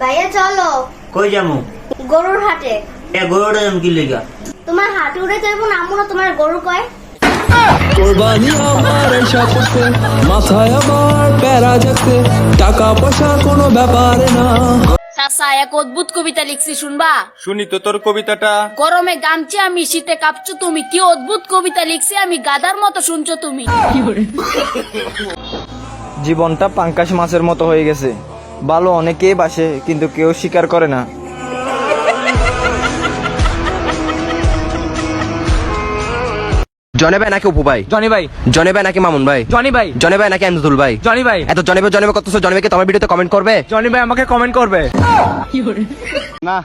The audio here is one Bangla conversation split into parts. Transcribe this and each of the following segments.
ভাইয়া চলো। কই যামু? গরুর হাটে। এ গরুটা যাম কি লেগা? তোমার হাটে উড়ে যাব না? তোমার গরু কয়? কোরবানি আমার মাথায় আমার প্যারা যেতে টাকা পয়সা কোনো ব্যাপার না। চাচা এক অদ্ভুত কবিতা লিখছি শুনবা? শুনি তো তোর কবিতাটা। গরমে গামছি আমি শীতে কাঁপছো তুমি। কি অদ্ভুত কবিতা লিখছি আমি গাদার মতো শুনছো তুমি। জীবনটা পাঙ্কাশ মাছের মতো হয়ে গেছে। ভালো অনেকেই বাসে কিন্তু কেউ স্বীকার করে না। জনে ভাই নাকি অপু ভাই? জনি ভাই। জনে ভাই নাকি মামুন ভাই? জনি ভাই। জনে ভাই নাকি আমজুল ভাই? জনি ভাই। এত জনে ভাই জনে ভাই কত জনে ভাইকে তোমার ভিডিওতে কমেন্ট করবে? জনি ভাই আমাকে কমেন্ট করবে। না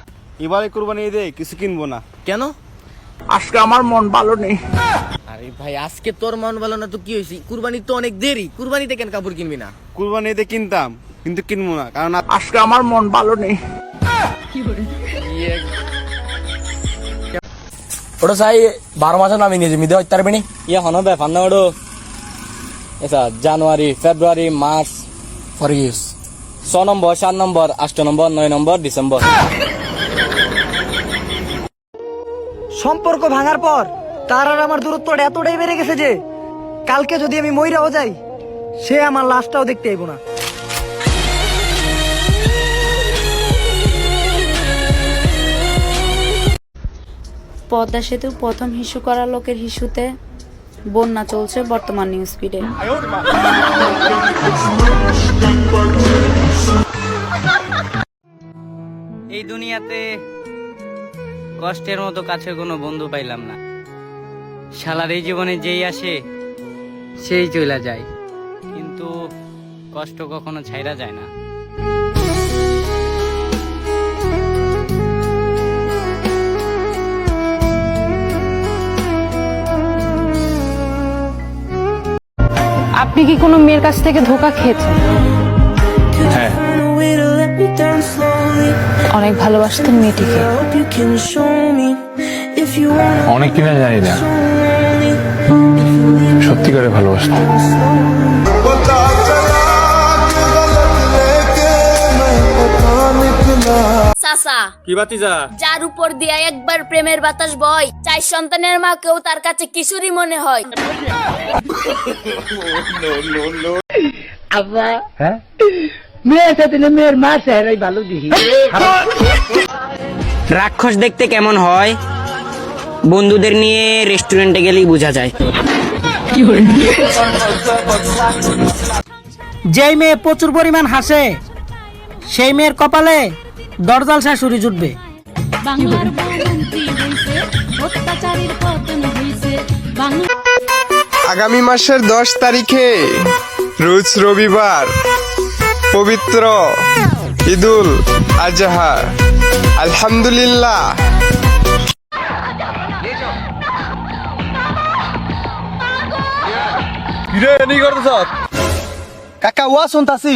এবারে কুরবানি ঈদে কিছু কিনবো না। কেন? আজকে আমার মন ভালো নেই। আরে ভাই আজকে তোর মন ভালো না তো কি হয়েছে? কুরবানি তো অনেক দেরি। কুরবানিতে কেন কাপড় কিনবি না? কুরবানি ঈদে কিনতাম। কিন্তু কিনবো না কারণ আজকে আমার মন ভালো নেই। ওটা চাই বারো মাসে নামি নিয়ে পারবি নি? ইয়ে হন ব্যাপার না ওটা এটা জানুয়ারি ফেব্রুয়ারি মার্চ ফর ইউজ ছ নম্বর সাত নম্বর আষ্ট নম্বর নয় নম্বর ডিসেম্বর। সম্পর্ক ভাঙার পর তার আর আমার দূরত্বটা এতটাই বেড়ে গেছে যে কালকে যদি আমি মইরাও যাই সে আমার লাশটাও দেখতে আইব না। পদ্মা সেতুর প্রথম হিসু করা লোকের হিসুতে বন্যা চলছে বর্তমান নিউজ ফিডে এই দুনিয়াতে কষ্টের মতো কাছে কোনো বন্ধু পাইলাম না। শালার এই জীবনে যেই আসে, সেই চলে যায়। কিন্তু কষ্ট কখনো ছাইরা যায় না। আপনি কি কোনো মেয়ের কাছ থেকে ধোকা খেয়েছেন? হ্যাঁ। অনেক ভালোবাসতেন মেয়েটিকে। অনেক কিনা জানি না। সত্যি করে ভালোবাসতাম চাচা কি বাতিজা? যার উপর দিয়া একবার প্রেমের বাতাস বয় চার সন্তানের মা কেউ তার কাছে কিশোরী মনে হয়। রাক্ষস দেখতে কেমন হয়? বন্ধুদের নিয়ে রেস্টুরেন্টে গেলেই বোঝা যায়। যেই মেয়ে প্রচুর পরিমাণ হাসে সেই মেয়ের কপালে দরজাল শাশুড়ি জুটবে। বাংলার অত্যাচারীর পতন হইছে আগামী মাসের দশ তারিখে রোজ রবিবার পবিত্র ঈদুল আজহা। আলহামদুলিল্লাহ। কাকা ওয়া শুনতাছি।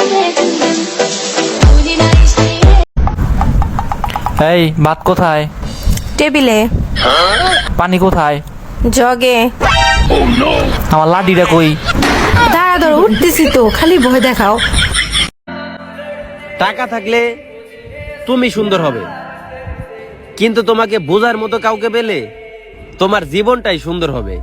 এই ভাত কোথায়? টেবিলে। পানি কোথায়? জগে। আমার লাডিটা কই? দাঁড়া ধরো উঠতেছি তো খালি ভয় দেখাও। টাকা থাকলে তুমি সুন্দর হবে। কিন্তু তোমাকে বোঝার মতো কাউকে পেলে তোমার জীবনটাই সুন্দর হবে।